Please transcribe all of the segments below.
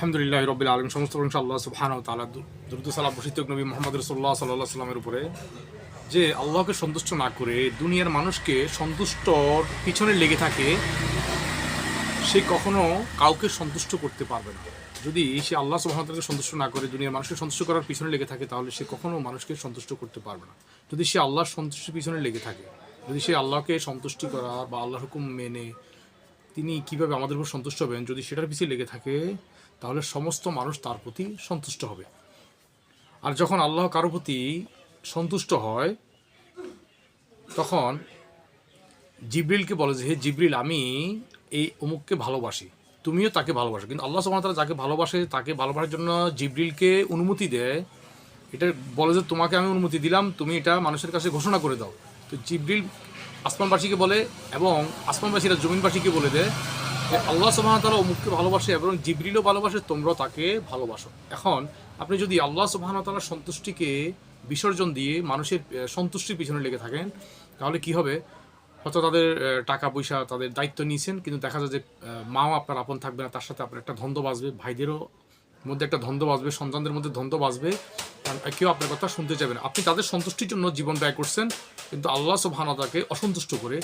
আলহামদুলিল্লাহ রবিল আলম সমস্ত প্রশংসা আল্লাহ সুবহান ও তালা দ্রুত সালাম নবী মোহাম্মদ রসোল্লাহ সাল্লাহ সাল্লামের উপরে, যে আল্লাহকে সন্তুষ্ট না করে দুনিয়ার মানুষকে সন্তুষ্টর পিছনে লেগে থাকে, সে কখনো কাউকে সন্তুষ্ট করতে পারবে না। যদি সে আল্লাহ সুবাহতালকে সন্তুষ্ট না করে, দুনিয়ার মানুষকে সন্তুষ্ট করার পিছনে লেগে থাকে, তাহলে সে কখনো মানুষকে সন্তুষ্ট করতে পারবে না। যদি সে আল্লাহর সন্তুষ্টির পিছনে লেগে থাকে, যদি সে আল্লাহকে সন্তুষ্টি করা বা আল্লাহর হুকুম মেনে তিনি কীভাবে আমাদের উপর সন্তুষ্ট হবেন? যদি সেটার পিছিয়ে লেগে থাকে, তাহলে সমস্ত মানুষ তার প্রতি সন্তুষ্ট হবে। আর যখন আল্লাহ কারও প্রতি সন্তুষ্ট হয়, তখন জিব্রিলকে বলে যে, হে জিব্রিল, আমি এই অমুককে ভালোবাসি। তুমিও তাকে ভালোবাসো। কিন্তু আল্লাহ সুবহানাহু যাকে ভালোবাসে, তাকে ভালোবাসার জন্য জিব্রিলকে অনুমতি দেয়। এটা বলে যে, তোমাকে আমি অনুমতি দিলাম, তুমি এটা মানুষের কাছে ঘোষণা করে দাও। তো জিব্রিল আসমানবাসীকে বলে এবং আসমানবাসীরা জমিনবাসীকে বলে দেয় যে আল্লাহ সুবাহতালা অমুককে ভালোবাসে এবং জিব্রিলও ভালোবাসে, তোমরাও তাকে ভালোবাসো। এখন আপনি যদি আল্লাহ সুবাহতালার সন্তুষ্টিকে বিসর্জন দিয়ে মানুষের সন্তুষ্টির পিছনে লেগে থাকেন, তাহলে কি হবে? হয়তো তাদের টাকা পয়সা তাদের দায়িত্ব নিয়েছেন, কিন্তু দেখা যায় যে মাও আপনার আপন থাকবে না, তার সাথে আপনার একটা দ্বন্দ্ব বাজবে ভাইদেরও মধ্যে একটা দ্বন্দ্ব বাজবে সন্তানদের মধ্যে বাজবে কারণ কেউ আপনার কথা শুনতে চাইবে না। আপনি তাদের সন্তুষ্টির জন্য জীবন ব্যয় করছেন, কিন্তু আল্লাহ সুবহানাতাকে অসন্তুষ্ট করে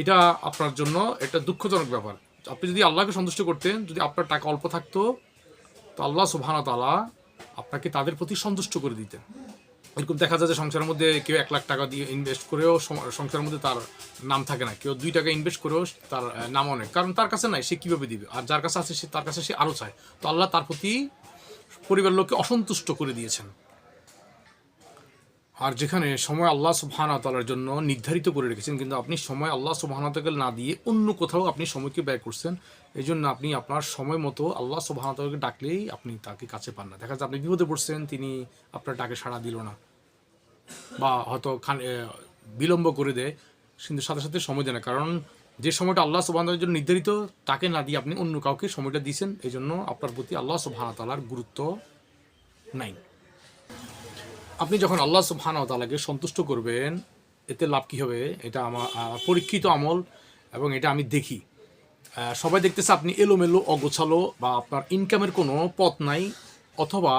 এটা আপনার জন্য একটা দুঃখজনক ব্যাপার। আপনি যদি আল্লাহকে সন্তুষ্ট করতেন, যদি আপনার টাকা অল্প থাকতো, তো আল্লাহ সুবহানা তালা আপনাকে তাদের প্রতি সন্তুষ্ট করে দিতেন। এরকম দেখা যায় যে সংসারের মধ্যে কেউ এক লাখ টাকা দিয়ে ইনভেস্ট করেও সংসারের মধ্যে তার নাম থাকে না। কেউ দুই টাকা ইনভেস্ট করেও তার নাম অনেক কারণ তার কাছে নাই, সে কীভাবে দিবে? আর যার কাছে আছে, সে, তার কাছে সে আরও চায়। তো আল্লাহ তার প্রতি পরিবার লোককে অসন্তুষ্ট করে দিয়েছেন। আর যেখানে সময় আল্লাহ সুবহানাতালার জন্য নির্ধারিত করে রেখেছেন, কিন্তু আপনি সময় আল্লাহ সুবহানাতাল না দিয়ে অন্য কোথাও আপনি সময়কে ব্যয় করছেন এই জন্য আপনি আপনার সময় মতো আল্লাহ সুবহানাতালকে ডাকলেই আপনি তাকে কাছে পান না। দেখা যাচ্ছে আপনি বিপদে পড়ছেন, তিনি আপনার ডাকে সাড়া দিল না। বা হয়তো বিলম্ব করে দেয়, কিন্তু সাথে সাথে সময় দেয় না। কারণ যে সময়টা আল্লাহ সুবহানার জন্য নির্ধারিত, তাকে না দিয়ে আপনি অন্য কাউকে সময়টা দিয়েছেন এই জন্য আপনার প্রতি আল্লাহ সুবহানাতালার গুরুত্ব নাই। আপনি যখন আল্লাহ ওয়া সন্তুষ্ট করবেন, এতে লাভ কী হবে? এটা আমার পরীক্ষিত আমল এবং এটা আমি দেখি। সবাই দেখতেছে আপনি এলোমেলো, অগোছালো বা আপনার ইনকামের কোনো পথ নাই অথবা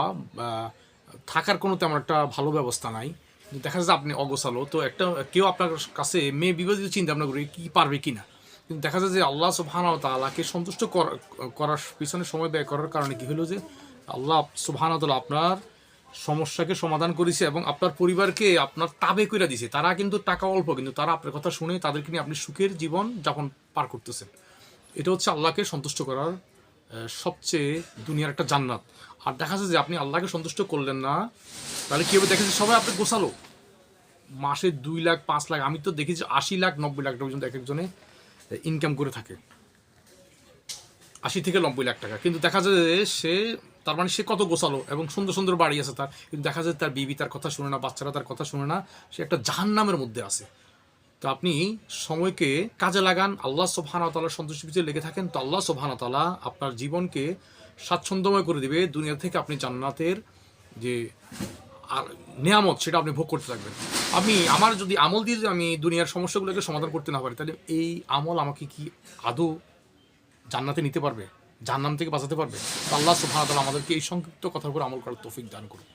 থাকার কোনো তেমন একটা ভালো ব্যবস্থা নাই। দেখা যাচ্ছে আপনি অগোছালো। তো একটা, কেউ আপনার কাছে মেয়ে বিবাদিত চিন্তা ভাবনা করে কি পারবে কি না কিন্তু দেখা যায় যে আল্লাহ সুবহানাহু ওয়া তাআলাকে সন্তুষ্ট কর- করার পিছনে সময় ব্যয় করার কারণে কি হলো যে আল্লাহ সুবহানাহু ওয়া তাআলা আপনার সমস্যাকে সমাধান করেছে এবং আপনার পরিবারকে আপনার তাবে করে দিছে। তারা কিন্তু টাকা অল্প, কিন্তু তারা আপনার কথা শুনে তাদেরকে নিয়ে আপনি সুখের জীবন যাপন পার করতেছেন। এটা হচ্ছে আল্লাহকে সন্তুষ্ট করার সবচেয়ে দুনিয়ার একটা জান্নাত। আর দেখা যাচ্ছে যে আপনি আল্লাহকে সন্তুষ্ট করলেন না, তাহলে কি হবে? দেখা যাচ্ছে সবাই আপনি গোছালো। মাসে দুই লাখ, পাঁচ লাখ, আমি তো দেখেছি আশি লাখ, নব্বই লাখ টাকা পর্যন্ত এক একজনে ইনকাম করে থাকে। আশি থেকে নব্বই লাখ টাকা। কিন্তু দেখা যায় যে সে, তার মানে সে কত গোছালো এবং সুন্দর সুন্দর বাড়ি আছে তার। কিন্তু দেখা যায় তার বিবি তার কথা শুনে না, বাচ্চারা তার কথা শুনে না, সে একটা জাহান্নামের মধ্যে আছে। তো আপনি সময়কে কাজে লাগান, আল্লাহ সোবহানাতালার সন্তুষ্টি পিছিয়ে লেগে থাকেন, তো আল্লাহ সোবহানাতালা আপনার জীবনকে স্বাচ্ছন্দ্যময় করে দিবে, দুনিয়া থেকে আপনি জান্নাতের যে আর নিয়ামত সেটা আপনি ভোগ করতে থাকবেন। আমি, আমার যদি আমল দিয়ে আমি দুনিয়ার সমস্যাগুলোকে সমাধান করতে না পারি, তাহলে এই আমল আমাকে কি আদৌ জান্নাতে নিতে পারবে? জান্নাম থেকে বাঁচাতে পারবে? আল্লাহ সুবহানাহু ওয়া আমাদেরকে এই সংক্ষিপ্ত কথার উপর আমল করার তৌফিক দান করুন।